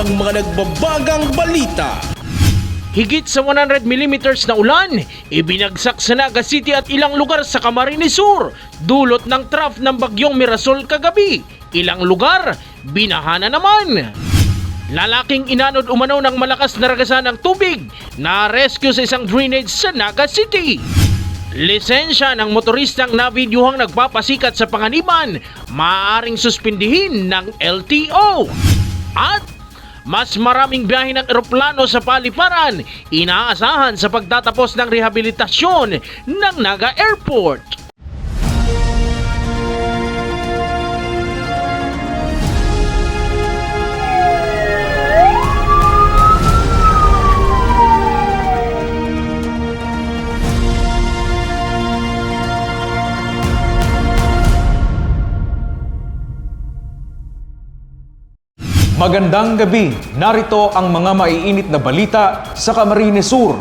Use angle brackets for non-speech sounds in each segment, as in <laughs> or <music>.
ng mga nagbabagang balita. Higit sa 100 millimeters na ulan, ibinagsak sa Naga City at ilang lugar sa Camarines Sur, dulot ng trough ng bagyong Mirasol kagabi. Ilang lugar, binahana naman. Lalaking inanod umano ng malakas na ragasan ng tubig na rescue sa isang drainage sa Naga City. Lisensya ng motoristang nabidyuhang nagpapasikat sa panganiban, maaaring suspindihin ng LTO. At mas maraming biyahe ng eroplano sa paliparan, inaasahan sa pagtatapos ng rehabilitasyon ng Naga Airport. Magandang gabi. Narito ang mga maiinit na balita sa Camarines Sur.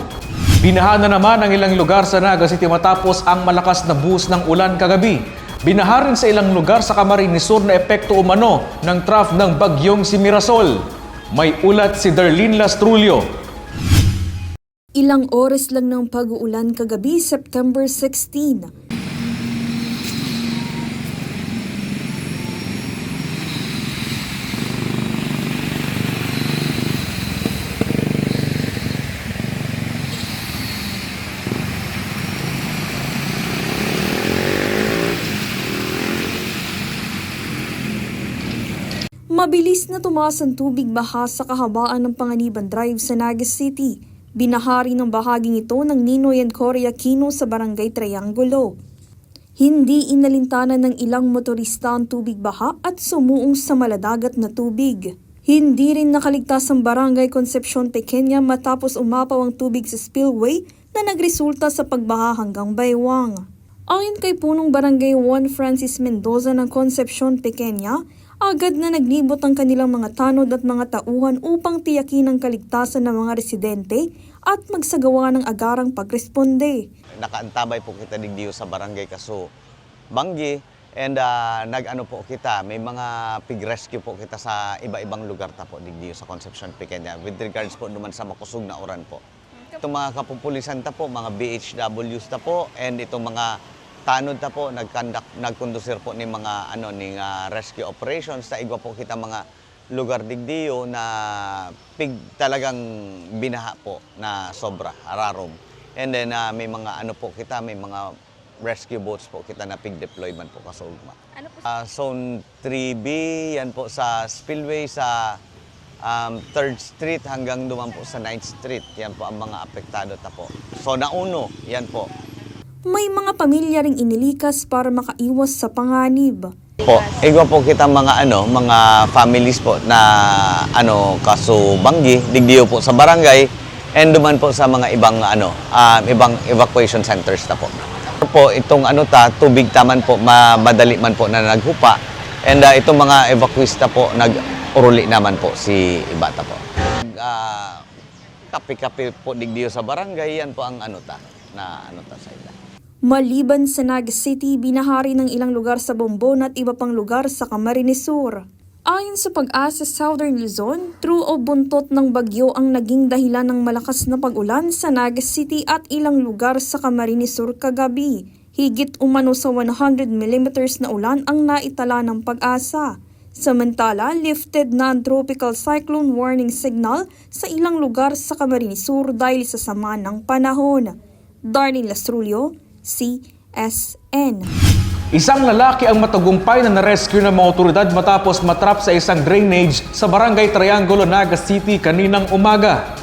Binaha na naman ang ilang lugar sa Naga City matapos ang malakas na buhos ng ulan kagabi. Binaha rin sa ilang lugar sa Camarines Sur na epekto umano ng trough ng bagyong si Mirasol. May ulat si Darlene Lastrulio. Ilang oras lang ng pag-uulan kagabi, September 16. Mabilis na tumaas ang tubig baha sa kahabaan ng Panganiban Drive sa Nagas City. Binahari ng bahaging ito ng Ninoy and Cory Aquino sa Barangay Triangulo. Hindi inalintana ng ilang motorista ang tubig baha at sumuong sa maladagat na tubig. Hindi rin nakaligtas ang Barangay Concepcion Pequeña matapos umapaw ang tubig sa spillway na nagresulta sa pagbaha hanggang baywang. Ayon kay punong Barangay 1 Francis Mendoza ng Concepcion Pequeña, agad na naglibot ang kanilang mga tanod at mga tauhan upang tiyakin ang kaligtasan ng mga residente at magsagawa ng agarang pagresponde. nakaantabay po kita digdiyo sa barangay Kaso Banggi and ah, nag-ano po kita may mga pig rescue po kita sa iba-ibang lugar ta po digdiyo sa Concepcion Pequeña with regards po naman sa makusog na oran po. Itong mga kapupulisan ta po, mga BHWs ta po and itong mga tanod ta po nagkandak nagkondusir po ni mga ano ni ah, rescue operations ta igwa po kita mga lugar digdiyo na pig talagang binaha po na sobra ararom. And then ah, may mga ano po kita, may mga rescue boats po kita na pig deployment po kasugma. Ano po? Ah, zone 3B, yan po sa spillway sa um, 3rd Street hanggang duman po sa 9th Street. Yan po ang mga apektado ta po. So nauno, yan po. May mga pamilya ring inilikas para makaiwas sa panganib. Po, igwa po kita mga ano, mga families po na ano kaso Banggi, digdiyo po sa barangay and duman po sa mga ibang ano, um, ibang evacuation centers ta po. Po itong ano ta, tubig taman po ma- madali man po na naghupa and uh, itong mga evacuista po nag-uruli naman po si Ibata po. Ah, kape-kape po digdiyo sa barangay, yan po ang ano ta na ano ta sa ila. Maliban sa Naga City, binahari ng ilang lugar sa Bombon at iba pang lugar sa Camarines Sur. Ayon sa pag-asa Southern Luzon, true o buntot ng bagyo ang naging dahilan ng malakas na pag-ulan sa Naga City at ilang lugar sa Camarines Sur kagabi. Higit umano sa 100 millimeters na ulan ang naitala ng pag-asa. Samantala, lifted na ang tropical cyclone warning signal sa ilang lugar sa Camarines Sur dahil sa sama ng panahon. Darlene Lastrulio, CSN. Isang lalaki ang matagumpay na narescue ng mga otoridad matapos matrap sa isang drainage sa Barangay Triangulo, Naga City kaninang umaga.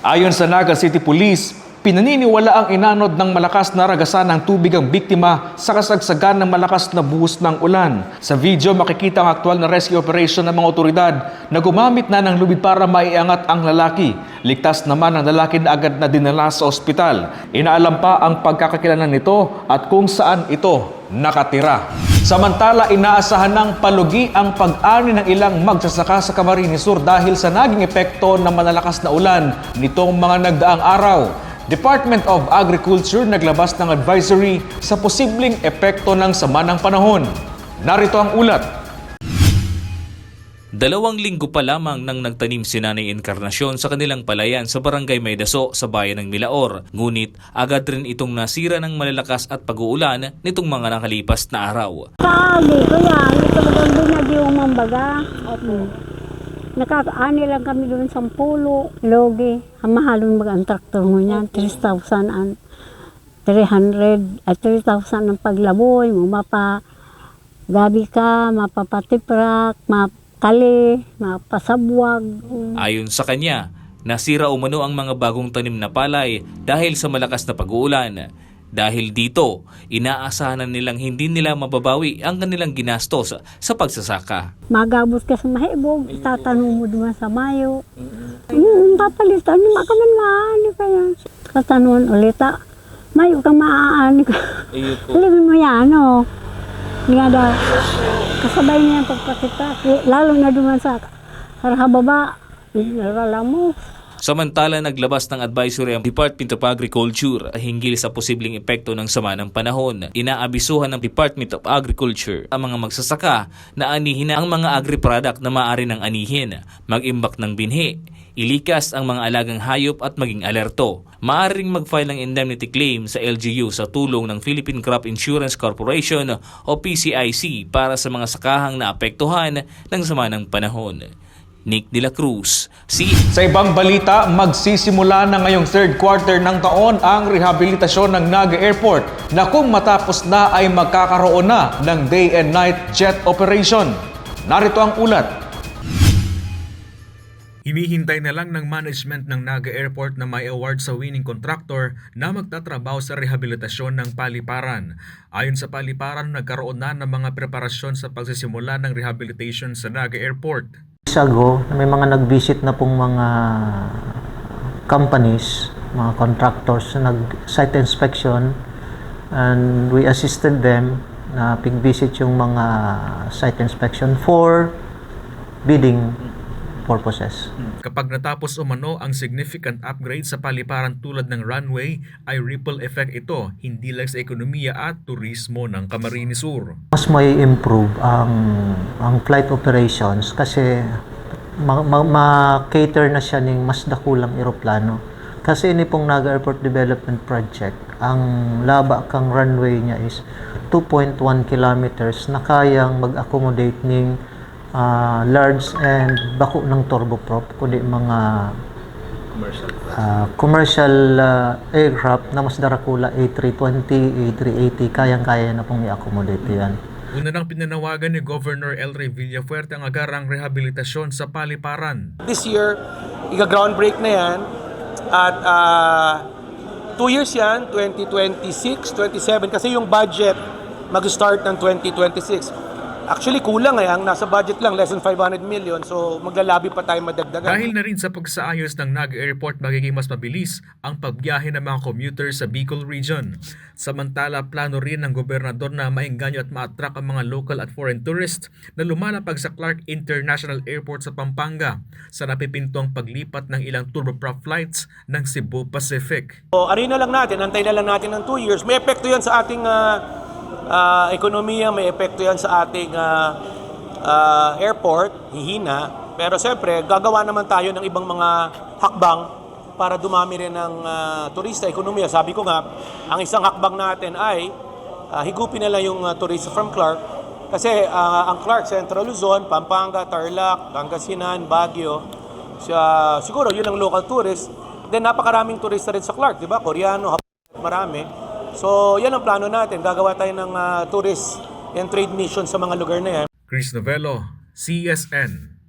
Ayon sa Naga City Police, pinaniniwala ang inanod ng malakas na ragasan ng tubig ang biktima sa kasagsagan ng malakas na buhos ng ulan. Sa video, makikita ang aktual na rescue operation ng mga otoridad na gumamit na ng lubid para maiangat ang lalaki. Ligtas naman ang lalaki na agad na dinala sa ospital. Inaalam pa ang pagkakakilalan nito at kung saan ito nakatira. Samantala, inaasahan ng palugi ang pag-ani ng ilang magsasaka sa Camarines Sur dahil sa naging epekto ng malalakas na ulan nitong mga nagdaang araw. Department of Agriculture naglabas ng advisory sa posibleng epekto ng sama ng panahon. Narito ang ulat. Dalawang linggo pa lamang nang nagtanim si Nanay Encarnacion sa kanilang palayan sa barangay Maydaso sa bayan ng Milaor. Ngunit agad rin itong nasira ng malalakas at pag-uulan nitong mga nakalipas na araw. Sabi ko yan, ito maganda na di umambaga. Opo. Nakakaani lang kami doon sa pulo. Logi, ang mahalong mag ang traktor mo niyan, 3,000 ang 300 at 3,000 ang paglaboy mo, mapa gabi ka, mapapatiprak, mapakali, mapasabwag. Ayon sa kanya, nasira umano ang mga bagong tanim na palay dahil sa malakas na pag-uulan. Dahil dito, inaasahan nilang hindi nila mababawi ang kanilang ginastos sa pagsasaka. Magabot ka sa mahibog, itatanong mo doon sa mayo. Mm, papalitan, di makaman maani ka yan. Katanuan ulit, ah, mayo kang maaani ka. Alam mo yan, no? Nga daw, kasabay niya ang pagpakita. Lalo na duman sa harahababa, nalala mo. Samantala naglabas ng advisory ang Department of Agriculture hinggil sa posibleng epekto ng sama ng panahon. Inaabisuhan ng Department of Agriculture ang mga magsasaka na anihin na ang mga agri-product na maaari ng anihin, mag-imbak ng binhi, ilikas ang mga alagang hayop at maging alerto. Maaaring mag-file ng indemnity claim sa LGU sa tulong ng Philippine Crop Insurance Corporation o PCIC para sa mga sakahang naapektuhan ng sama ng panahon. Nick De La Cruz, si Sa ibang balita, magsisimula na ngayong third quarter ng taon ang rehabilitasyon ng Naga Airport na kung matapos na ay magkakaroon na ng day and night jet operation. Narito ang ulat. Hinihintay na lang ng management ng Naga Airport na may award sa winning contractor na magtatrabaho sa rehabilitasyon ng paliparan. Ayon sa paliparan, nagkaroon na ng mga preparasyon sa pagsisimula ng rehabilitation sa Naga Airport. Weeks ago, may mga nag-visit na pong mga companies, mga contractors na nag-site inspection and we assisted them na pig-visit yung mga site inspection for bidding purposes. Kapag natapos umano ang significant upgrade sa paliparan tulad ng runway, ay ripple effect ito, hindi lang sa ekonomiya at turismo ng Camarines Sur. Mas may improve ang ang flight operations kasi ma- ma- ma-cater na siya ng mas dakulang eroplano. Kasi ini pong Naga Airport Development Project, ang laba kang runway niya is 2.1 kilometers na kayang mag-accommodate ng ah, large and bako ng turboprop kundi mga ah, commercial ah, aircraft na mas darakula A320, A380 kayang-kaya na pong i-accommodate yan. Una nang pinanawagan ni Governor El Rey Villafuerte ang agarang rehabilitasyon sa paliparan. This year, iga-groundbreak na yan. At ah, two years yan, 2026, 27. Kasi yung budget mag-start ng 2026. Actually, kulang eh. Ang nasa budget lang, less than 500 million. So, maglalabi pa tayo madagdagan. Dahil na rin sa pagsaayos ng Naga Airport, magiging mas mabilis ang pagbiyahe ng mga commuters sa Bicol Region. Samantala, plano rin ng gobernador na maengganyo at ma-attract ang mga local at foreign tourists na lumalapag sa Clark International Airport sa Pampanga sa napipintong paglipat ng ilang turboprop flights ng Cebu Pacific. So, arena lang natin, antay na lang natin ng 2 years. May epekto yan sa ating ah, ah, ekonomiya, may epekto yan sa ating ah, ah, airport, hihina. Pero siyempre, gagawa naman tayo ng ibang mga hakbang para dumami rin ng ah, turista, ekonomiya. Sabi ko nga, ang isang hakbang natin ay ah, higupin na lang yung ah, turista from Clark. Kasi ah, ang Clark, Central Luzon, Pampanga, Tarlac, Pangasinan, Baguio, siya, siguro yun ang local tourist. Then napakaraming turista rin sa Clark, di ba? Koreano, Hapon, marami. So, yan ang plano natin. Gagawa tayo ng ah, tourist and trade mission sa mga lugar na yan. Chris Novello, CSN.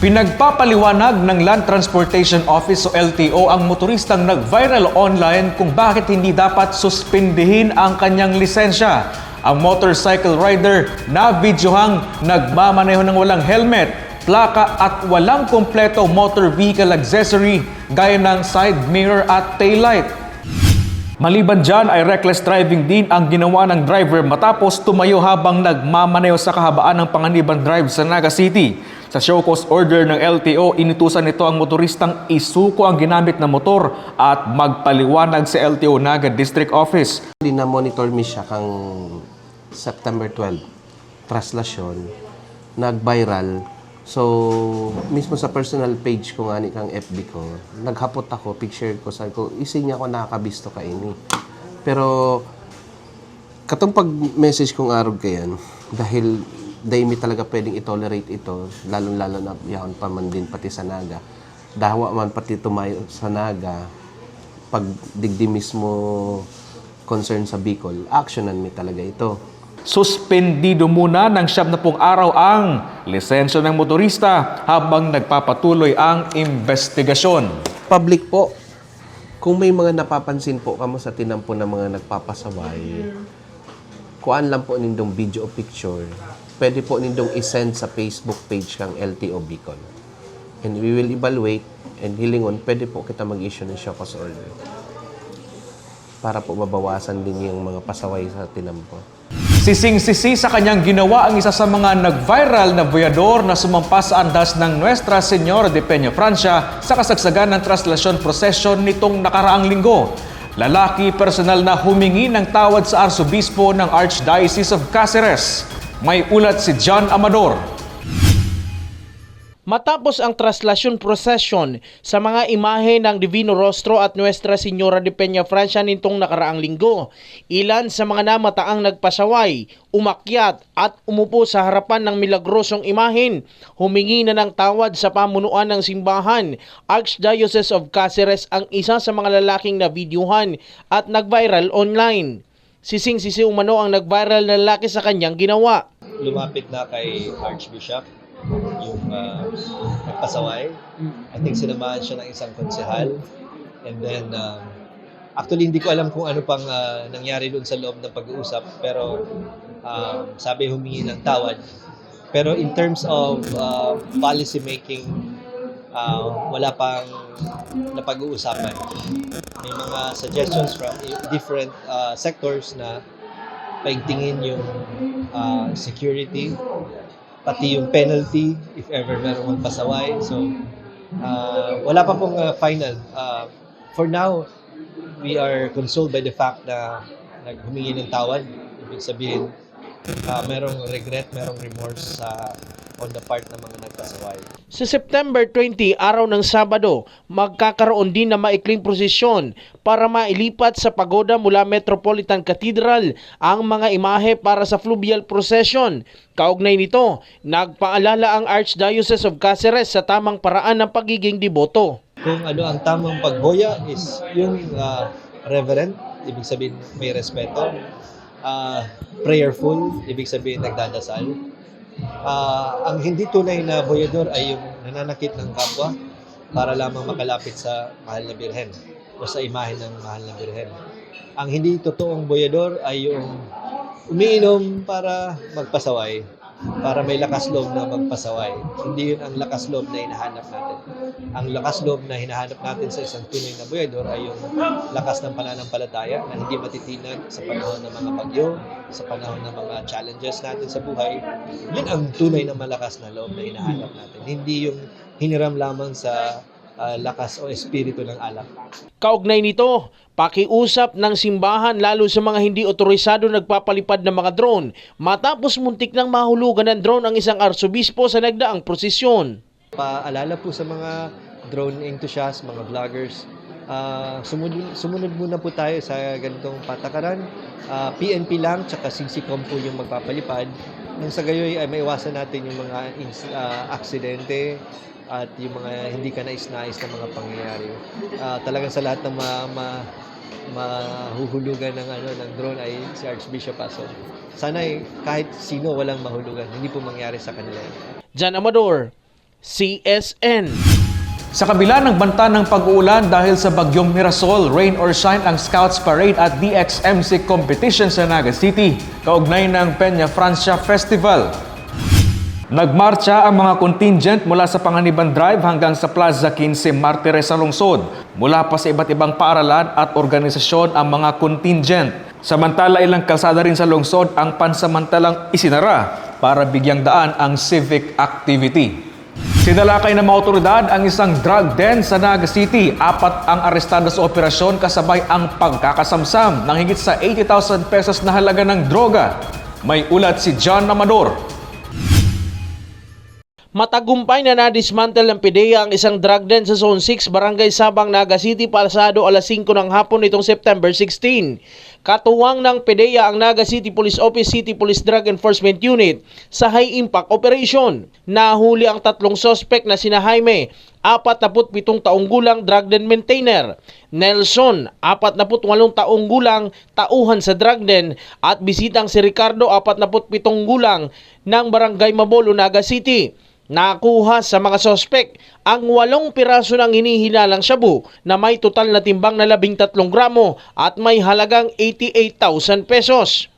Pinagpapaliwanag ng Land Transportation Office o LTO ang motoristang nag-viral online kung bakit hindi dapat suspindihin ang kanyang lisensya. Ang motorcycle rider na videohang nagmamaneho ng walang helmet, plaka at walang kompleto motor vehicle accessory gaya ng side mirror at taillight. Maliban dyan ay reckless driving din ang ginawa ng driver matapos tumayo habang nagmamaneho sa kahabaan ng Panganiban Drive sa Naga City. Sa show cause order ng LTO, inutusan nito ang motoristang isuko ang ginamit na motor at magpaliwanag sa LTO Naga District Office. na-monitor mi siya kang September 12 traslasyon nag-viral So, mismo sa personal page ko nga ni kang FB ko, naghapot ako, picture ko, sabi ko, isinya ko nakakabisto ka ini. Pero, katong pag-message kong arog kayan, dahil dahil mi talaga pwedeng i-tolerate ito, lalong-lalo na yahon pa man din pati sa naga. Dawa man pati tumayo sa naga, pag digdi mismo concern sa Bicol, actionan mi talaga ito. Suspendido muna ng siyam na pong araw ang lisensya ng motorista habang nagpapatuloy ang investigasyon. public po, kung may mga napapansin po kamo sa tinampo ng mga nagpapasaway, kuan lang po nindong video o picture, pwede po nindong isend sa Facebook page kang LTO Bicol. And we will evaluate and hilingon, pwede po kita mag-issue ng show cause order para po mabawasan din yung mga pasaway sa tinampo. Sising-sisi sa kanyang ginawa ang isa sa mga nag-viral na boyador na sumampas sa andas ng Nuestra Señora de Peña Francia sa kasagsagan ng traslasyon procession nitong nakaraang linggo. Lalaki personal na humingi ng tawad sa Arsobispo ng Archdiocese of Cáceres. May ulat si John Amador. Matapos ang traslasyon procession sa mga imahe ng Divino Rostro at Nuestra Señora de Peña Francia nitong nakaraang linggo, ilan sa mga namataang nagpasaway, umakyat at umupo sa harapan ng milagrosong imahin, humingi na ng tawad sa pamunuan ng simbahan. Archdiocese of Cáceres ang isa sa mga lalaking na videohan at nag-viral online. Sising-sisi umano ang nag-viral na lalaki sa kanyang ginawa. lumapit na kay Archbishop yung uh, nagpasaway. I think sinamahan siya ng isang konsehal. And then, um, actually hindi ko alam kung ano pang uh, nangyari doon sa loob ng pag-uusap. Pero um, sabi humingi ng tawad. Pero in terms of uh, policy making, uh, wala pang napag-uusapan. May mga suggestions from different uh, sectors na paigtingin yung uh, security, pati yung penalty if ever merong magpasaway. So, uh, wala pa pong uh, final. Uh, for now, we are consoled by the fact na naghumingi ng tawad. Ibig sabihin, uh, merong regret, merong remorse sa on the part ng mga nagpasaway. Sa September 20, araw ng Sabado, magkakaroon din na maikling prosesyon para mailipat sa pagoda mula Metropolitan Cathedral ang mga imahe para sa fluvial procession. Kaugnay nito, nagpaalala ang Archdiocese of Cáceres sa tamang paraan ng pagiging deboto. Kung ano ang tamang pagboya is yung uh, reverent, ibig sabihin may respeto, uh, prayerful, ibig sabihin nagdadasal, Ah, ang hindi tunay na boyador ay yung nananakit ng kapwa para lamang makalapit sa mahal na birhen o sa imahe ng mahal na birhen. Ang hindi totoong boyador ay yung umiinom para magpasaway, para may lakas loob na magpasaway. Hindi yun ang lakas loob na hinahanap natin. Ang lakas loob na hinahanap natin sa isang tunay na boyador ay yung lakas ng pananampalataya na hindi matitinag sa panahon ng mga bagyo, sa panahon ng mga challenges natin sa buhay. Yun ang tunay na malakas na loob na hinahanap natin. Hindi yung hiniram lamang sa ah, lakas o espiritu ng alak. Kaugnay nito, pakiusap ng simbahan lalo sa mga hindi otorisado nagpapalipad ng mga drone matapos muntik ng mahulugan ng drone ang isang arsobispo sa nagdaang prosesyon. Paalala po sa mga drone enthusiasts, mga vloggers, ah, sumunod, sumunod muna po tayo sa ganitong patakaran. Ah, PNP lang, tsaka CCCOM po yung magpapalipad. Nang sa gayoy ay maiwasan natin yung mga ah, aksidente at yung mga hindi ka nais-nais na mga pangyayari. Ah, talagang sa lahat ng ma, ma, mahuhulugan ng ano ng drone ay si Archbishop Aso. Sana ay kahit sino walang mahulugan, hindi po mangyari sa kanila. Jan Amador, CSN. Sa kabila ng banta ng pag-uulan dahil sa bagyong Mirasol, rain or shine ang Scouts Parade at DXMC competition sa Naga City, kaugnay ng Peña Francia Festival. Nagmarcha ang mga contingent mula sa Panganiban Drive hanggang sa Plaza 15 Martires sa lungsod. Mula pa sa iba't ibang paaralan at organisasyon ang mga contingent. Samantala ilang kalsada rin sa lungsod ang pansamantalang isinara para bigyang daan ang civic activity. Sinalakay ng mga otoridad ang isang drug den sa Naga City. Apat ang arestado sa operasyon kasabay ang pagkakasamsam ng higit sa 80,000 pesos na halaga ng droga. May ulat si John Amador. Matagumpay na nadismantle ng PDEA ang isang drug den sa Zone 6, Barangay Sabang, Naga City, pasado alas 5 ng hapon nitong September 16. Katuwang ng PDEA ang Naga City Police Office City Police Drug Enforcement Unit sa High Impact Operation. Nahuli ang tatlong sospek na sina Jaime, 47 taong gulang drug den maintainer, Nelson, 48 taong gulang tauhan sa drug den at bisitang si Ricardo, 47 gulang ng Barangay Mabolo, Naga City. Nakuha sa mga sospek ang walong piraso ng hinihinalang shabu na may total na timbang na 13 gramo at may halagang 88,000 pesos.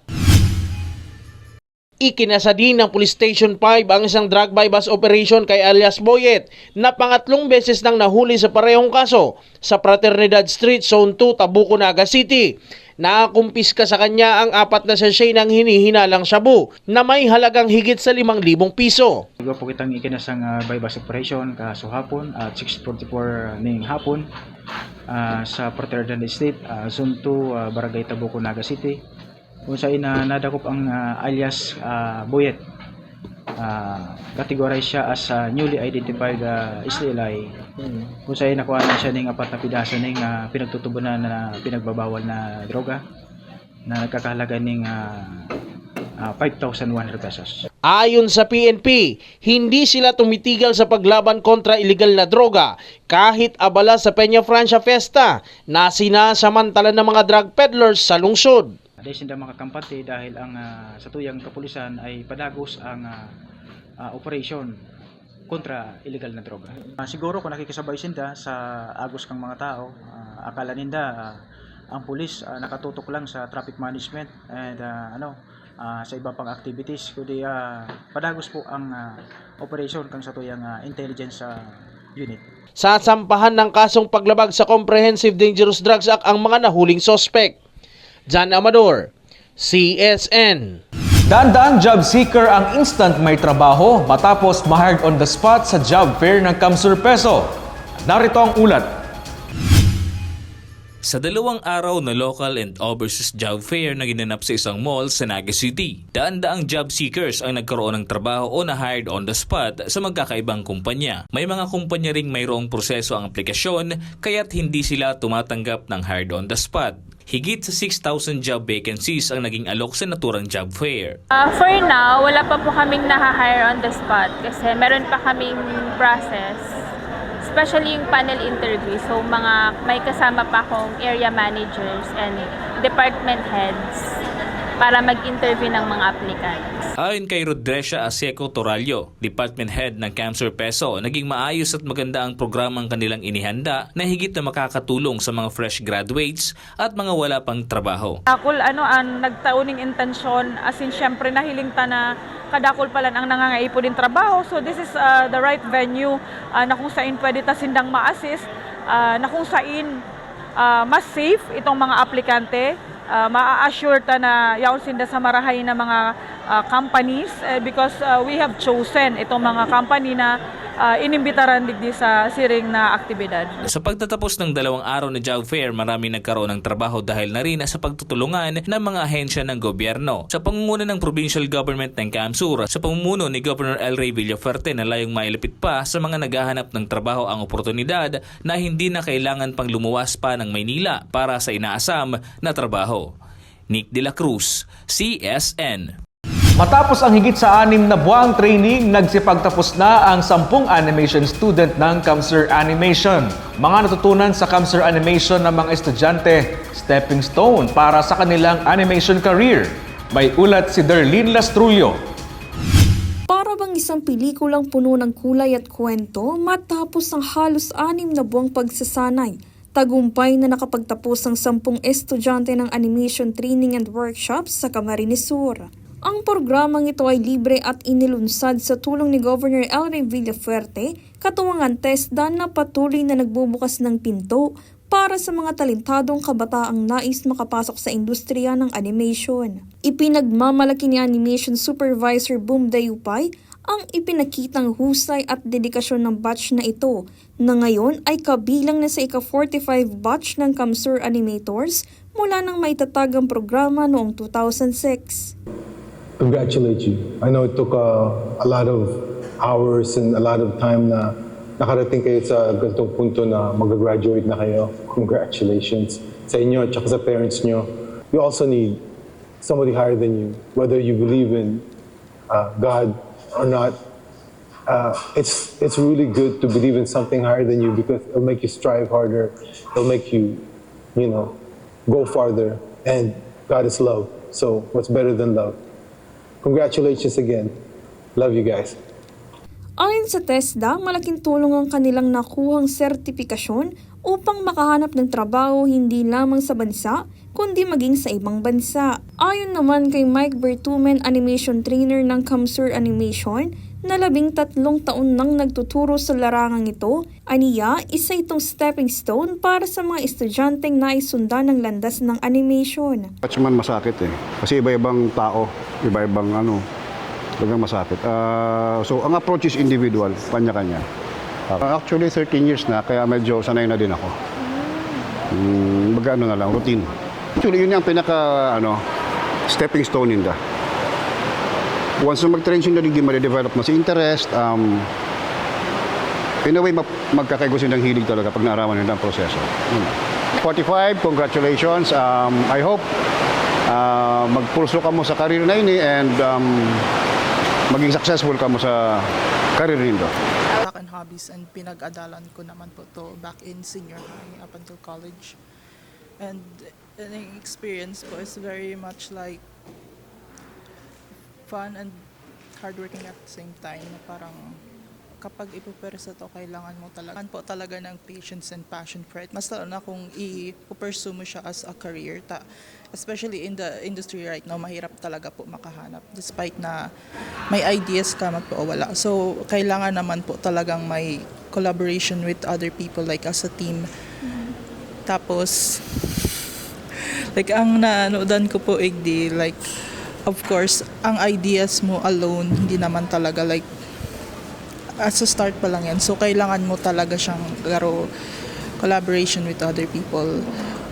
Ikinasa din ng Police Station 5 ang isang drug bypass operation kay alias Boyet na pangatlong beses nang nahuli sa parehong kaso sa Fraternidad Street, Zone 2, Tabuco, Naga City. Nakakumpiska sa kanya ang apat na sachet ng hinihinalang shabu na may halagang higit sa 5,000 piso. Igo po kitang ikinasang uh, bypass operation kaso hapon at 6.44 ning hapon ah, sa Fraternidad Estate, uh, Zone 2, ah, Barangay Tabuco, Naga City. Kung sa ina nadakop ang ah, alias ah, Boyet. Uh, categorize siya as ah, newly identified uh, SLI. Kung sa nakuha na siya ng apat na pidaso ng ah, pinagtutubunan na pinagbabawal na droga na nagkakahalaga ng ah, ah, 5,100 pesos. Ayon sa PNP, hindi sila tumitigal sa paglaban kontra illegal na droga kahit abala sa Peña Francia Fiesta na sinasamantala ng mga drug peddlers sa lungsod. Dahil sila makakampante dahil ang ah, sa tuyang kapulisan ay padagos ang ah, ah, operation kontra illegal na droga. Ah, siguro kung nakikisabay sinda sa agos kang mga tao, ah, akala ninda ah, ang pulis ah, nakatutok lang sa traffic management and ah, ano ah, sa iba pang activities kundi ah, padagos po ang ah, operation kang sa tuyang ah, intelligence ah, unit. Sasampahan ng kasong paglabag sa Comprehensive Dangerous Drugs Act ang mga nahuling sospek. John Amador, CSN. Daan-daang job seeker ang instant may trabaho matapos ma-hired on the spot sa job fair ng Kamsur Peso. Narito ang ulat. Sa dalawang araw na local and overseas job fair na ginanap sa isang mall sa Naga City, daan-daang job seekers ang nagkaroon ng trabaho o na-hired on the spot sa magkakaibang kumpanya. May mga kumpanya ring mayroong proseso ang aplikasyon kaya't hindi sila tumatanggap ng hired on the spot. Higit sa 6,000 job vacancies ang naging alok sa naturang job fair. Uh, for now, wala pa po kaming naha-hire on the spot kasi meron pa kaming process. Especially yung panel interview. So, mga may kasama pa akong area managers and department heads para mag-interview ng mga applicants. Ayon kay Rodresha Aseco Toralio, Department Head ng Camsur Peso, naging maayos at maganda ang programang kanilang inihanda na higit na makakatulong sa mga fresh graduates at mga wala pang trabaho. Dakol ano ang nagtauning intensyon as in syempre nahiling ta na kadakol pala ang nangangaipo din trabaho so this is uh, the right venue uh, na kung saan pwede ta sindang ma-assist uh, na kung saan uh, mas safe itong mga aplikante uh, maa-assure ta na yaon sinda sa marahay na mga uh, companies uh, because uh, we have chosen itong mga company na uh, inimbitaran digdi sa siring na aktibidad. Sa pagtatapos ng dalawang araw na job fair, marami nagkaroon ng trabaho dahil na rin sa pagtutulungan ng mga ahensya ng gobyerno. Sa pangunguna ng provincial government ng Kamsur, sa pamumuno ni Governor El Rey Villaferte na layong mailapit pa sa mga naghahanap ng trabaho ang oportunidad na hindi na kailangan pang lumuwas pa ng Maynila para sa inaasam na trabaho. Nick De La Cruz, CSN. Matapos ang higit sa anim na buwang training, nagsipagtapos na ang sampung animation student ng Kamsur Animation. Mga natutunan sa Kamsur Animation ng mga estudyante, stepping stone para sa kanilang animation career. May ulat si Derlene Lastrullo. Para bang isang pelikulang puno ng kulay at kwento matapos ang halos anim na buwang pagsasanay. Tagumpay na nakapagtapos ang sampung estudyante ng animation training and workshops sa Camarines Sur. Ang programang ito ay libre at inilunsad sa tulong ni Governor El Rey Villafuerte, katuwangan TESDA na patuloy na nagbubukas ng pinto para sa mga talentadong kabataang nais makapasok sa industriya ng animation. Ipinagmamalaki ni Animation Supervisor Boom Dayupay ang ipinakitang husay at dedikasyon ng batch na ito na ngayon ay kabilang na sa ika-45 batch ng Kamsur Animators mula nang maitatag ang programa noong 2006. Congratulate you. I know it took a, a lot of hours and a lot of time na nakarating kayo sa ganitong punto na mag-graduate na kayo. Congratulations sa inyo at saka sa parents nyo. You also need somebody higher than you, whether you believe in uh, God or not. Uh, it's it's really good to believe in something higher than you because it'll make you strive harder. It'll make you, you know, go farther. And God is love. So what's better than love? Congratulations again. Love you guys. Ayon sa TESDA, malaking tulong ang kanilang nakuhang sertipikasyon upang makahanap ng trabaho hindi lamang sa bansa, kundi maging sa ibang bansa. Ayon naman kay Mike Bertumen, animation trainer ng Kamsur Animation, na labing tatlong taon nang nagtuturo sa larangang ito, aniya, isa itong stepping stone para sa mga estudyanteng naisundan ng landas ng animation. At man masakit eh. Kasi iba-ibang tao, iba-ibang ano, talagang masakit. Ah, so, ang approach is individual, kanya-kanya. Ah, actually, 13 years na, kaya medyo sanay na din ako. Mm, baga ano na lang, routine. Actually, yun yung pinaka, ano, stepping stone in the. Once na mag-train siya na hindi ma-develop na si interest, um, in a way, mag magkakaigusin ng hilig talaga pag naaraman nila ang proseso. Yun. 45, congratulations. Um, I hope uh, magpulso ka mo sa career na ini and um, maging successful ka mo sa career nindo. Back and hobbies and pinag-adalan ko naman po to back in senior high up until college. And the experience po is very much like fun and hardworking at the same time. Na Parang kapag ipupersa to, kailangan mo talaga, po talaga ng patience and passion for it. Mas lalo na kung i-pursue mo siya as a career. Ta especially in the industry right now, mahirap talaga po makahanap. Despite na may ideas ka, magpawala. So, kailangan naman po talagang may collaboration with other people like as a team. Tapos, <laughs> like ang naanodan ko po igdi, like, of course, ang ideas mo alone, hindi naman talaga like, as a start pa lang yan. So, kailangan mo talaga siyang garo collaboration with other people.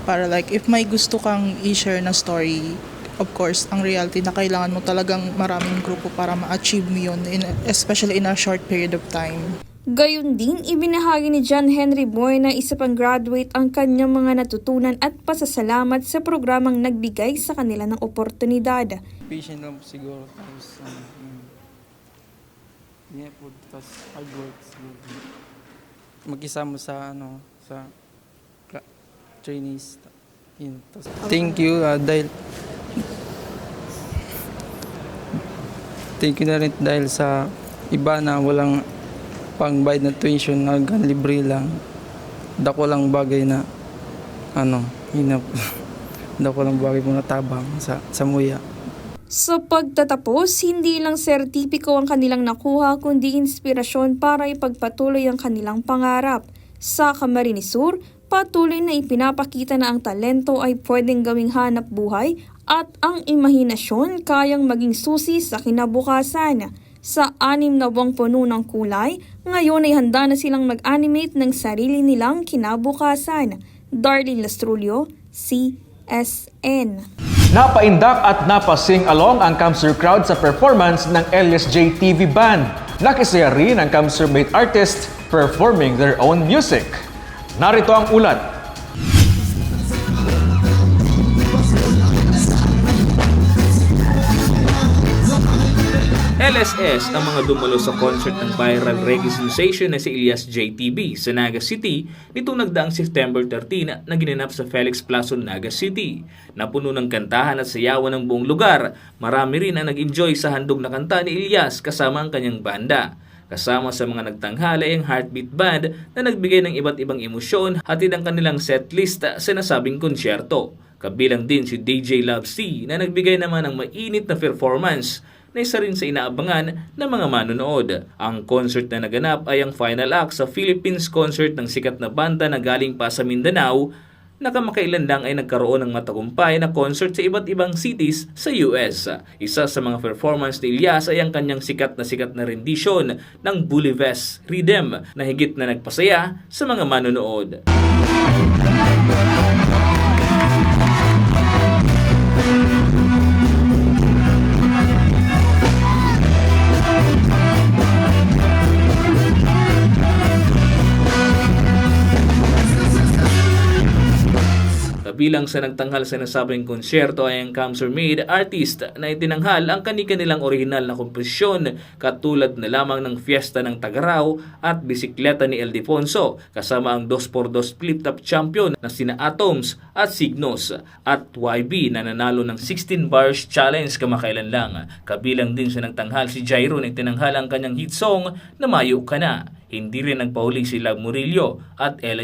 Para like, if may gusto kang i-share na story, of course, ang reality na kailangan mo talagang maraming grupo para ma-achieve mo yun, in, especially in a short period of time. Gayun din, ibinahagi ni John Henry Boy na isa pang graduate ang kanyang mga natutunan at pasasalamat sa programang nagbigay sa kanila ng oportunidad. Patient lang siguro. Tapos, ano, um, yeah po, tapos hard work siguro. Magkisama sa, ano, sa trainees. Yun. Tapos, thank you ah, dahil thank you na rin dahil sa iba na walang pangbayad na tuition hanggang libre lang. Dako lang bagay na ano, na, <laughs> dako lang bagay po na tabang sa, sa muya. Sa pagtatapos, hindi lang sertipiko ang kanilang nakuha kundi inspirasyon para ipagpatuloy ang kanilang pangarap. Sa Camarines Sur, patuloy na ipinapakita na ang talento ay pwedeng gawing hanap buhay at ang imahinasyon kayang maging susi sa kinabukasan. Sa anim na buwang puno ng kulay, ngayon ay handa na silang mag-animate ng sarili nilang kinabukasan. Darlene Lastrulio, CSN. Napaindak at napasing along ang Kamsur crowd sa performance ng LSJ TV Band. Nakisaya rin ang Kamsur mate artists performing their own music. Narito ang ulat. LSS ang mga dumalo sa concert ng viral reggae sensation na si Elias JTB sa Naga City nitong nagdaang September 13 na ginanap sa Felix Plaza, Naga City. Napuno ng kantahan at sayawan ng buong lugar, marami rin ang nag-enjoy sa handog na kanta ni Elias kasama ang kanyang banda. Kasama sa mga nagtanghala ay ang Heartbeat Band na nagbigay ng iba't ibang emosyon hatid ang kanilang setlist sa nasabing konsyerto. Kabilang din si DJ Love C na nagbigay naman ng mainit na performance na isa rin sa inaabangan ng mga manonood. Ang concert na naganap ay ang final act sa Philippines concert ng sikat na banda na galing pa sa Mindanao na kamakailan lang ay nagkaroon ng matagumpay na concert sa iba't ibang cities sa US. Isa sa mga performance ni Elias ay ang kanyang sikat na sikat na rendition ng Bully Vest Rhythm na higit na nagpasaya sa mga manonood. Kabilang sa nagtanghal sa nasabing konsyerto ay ang Kamsur Made artist na itinanghal ang kani-kanilang orihinal na komposisyon katulad na lamang ng Fiesta ng Tagaraw at Bisikleta ni Ildefonso kasama ang 2x2 flip-top champion na sina Atoms at Signos at YB na nanalo ng 16 bars challenge kamakailan lang. Kabilang din sa nagtanghal si Jairo na itinanghal ang kanyang hit song na Mayo Ka Na. Hindi rin nagpahuli si Love Murillo at Ella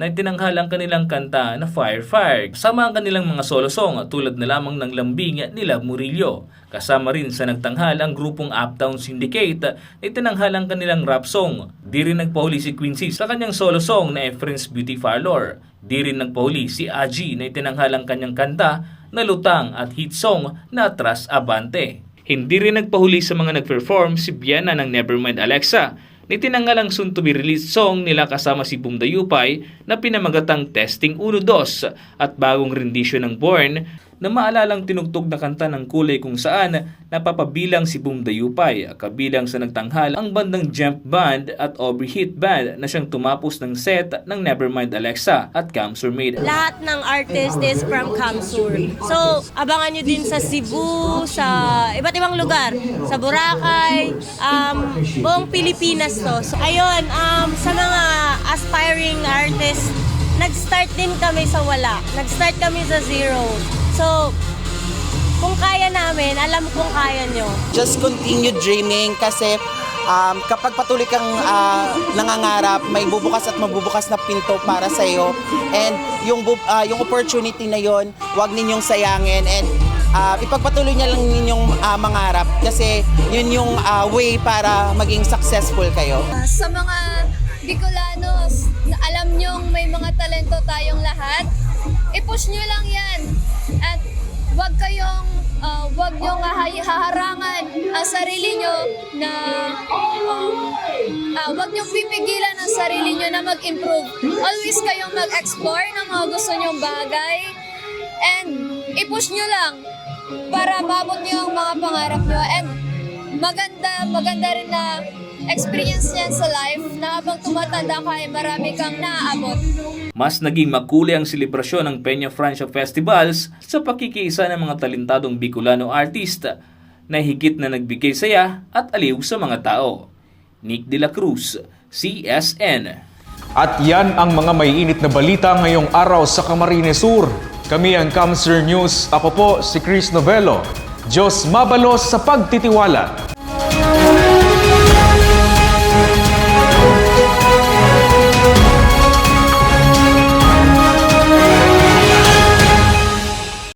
na itinanghal ang kanilang kanta na Fire Fire. Kasama ang kanilang mga solo song tulad na lamang ng lambing ni Love Murillo. Kasama rin sa nagtanghal ang grupong Uptown Syndicate na itinanghal ang kanilang rap song. Di rin nagpahuli si Quincy sa kanyang solo song na Efren's Beauty Parlor. Di rin nagpahuli si Aji na itinanghal ang kanyang kanta na lutang at hit song na Atras Abante. Hindi rin nagpahuli sa mga nag-perform si Biana ng Nevermind Alexa ni tinanggal ang soon to be released song nila kasama si Boom Dayupay na pinamagatang Testing 1-2 at bagong rendition ng Born na maalalang tinugtog na kanta ng kulay kung saan napapabilang si Boom Dayupay kabilang sa nagtanghal ang bandang Jump Band at Aubrey Hit Band na siyang tumapos ng set ng Nevermind Alexa at Kamsur Made. Lahat ng artist is from Kamsur. So, abangan nyo din sa Cebu, sa iba't ibang lugar. Sa Boracay, um, buong Pilipinas to. So, ayun, um, sa mga aspiring artists, nag-start din kami sa wala. Nag-start kami sa zero. So, kung kaya namin, alam kong kaya nyo. Just continue dreaming kasi um, kapag patuloy kang ah, nangangarap, may bubukas at mabubukas na pinto para sa iyo. And yung bu- ah, yung opportunity na yon, wag ninyong sayangin and ah, ipagpatuloy niya lang ninyong ah, mangarap kasi yun yung ah, way para maging successful kayo. Sa mga Bicolanos, na alam nyong may mga talento tayong lahat, i-push nyo lang yan. At wag kayong, ah, wag nyong hahay- haharangan ang sarili nyo na, um, ah, wag nyong pipigilan ang sarili nyo na mag-improve. Always kayong mag-explore ng mga gusto nyong bagay. And i-push nyo lang para mabot nyo ang mga pangarap nyo. And maganda, maganda rin na experience niyan sa life na habang tumatanda ka ay marami kang naaabot. Mas naging makulay ang selebrasyon ng Peña Francia Festivals sa pakikiisa ng mga talentadong Bicolano artist na higit na nagbigay saya at aliw sa mga tao. Nick De La Cruz, CSN. At yan ang mga may init na balita ngayong araw sa Camarines Sur. Kami ang Camser News. Ako po si Chris Novello. Diyos mabalos sa pagtitiwala.